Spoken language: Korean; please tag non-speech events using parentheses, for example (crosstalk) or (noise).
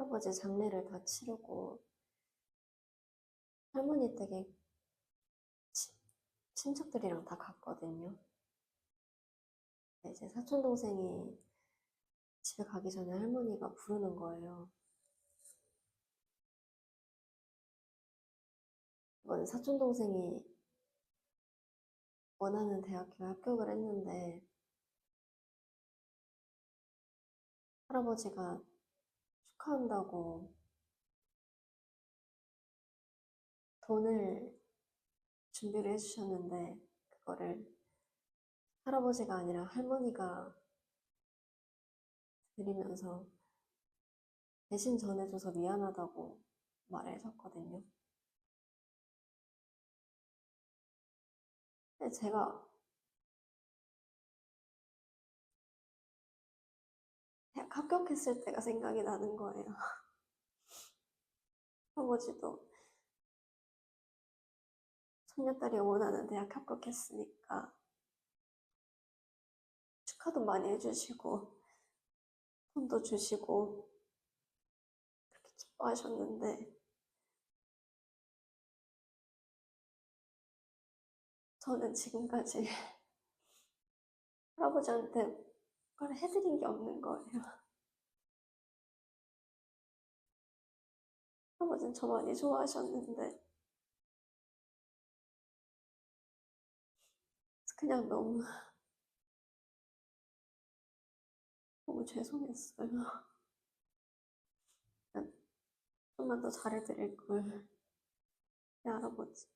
할아버지 장례를 다 치르고 할머니 댁에 치- 친척들이랑 다 갔거든요. 이제 사촌 동생이 집에 가기 전에 할머니가 부르는 거예요. 이번에 사촌 동생이 원하는 대학교에 합격을 했는데 할아버지가 축하한다고 돈을 준비를 해주셨는데 그거를 할아버지가 아니라 할머니가 드리면서 대신 전해줘서 미안하다고 말을 해줬거든요. 근데 제가 합격했을 때가 생각이 나는 거예요. (laughs) 할아버지도 손녀딸이 원하는 대학 합격했으니까 축하도 많이 해주시고 돈도 주시고 그렇게 기뻐하셨는데 저는 지금까지 (laughs) 할아버지한테 그걸 해드린 게 없는 거예요. 할아버지는 저 많이 좋아하셨는데 그냥 너무 너무 죄송했어요. 그냥 좀만 더 잘해드릴 걸. 내 할아버지.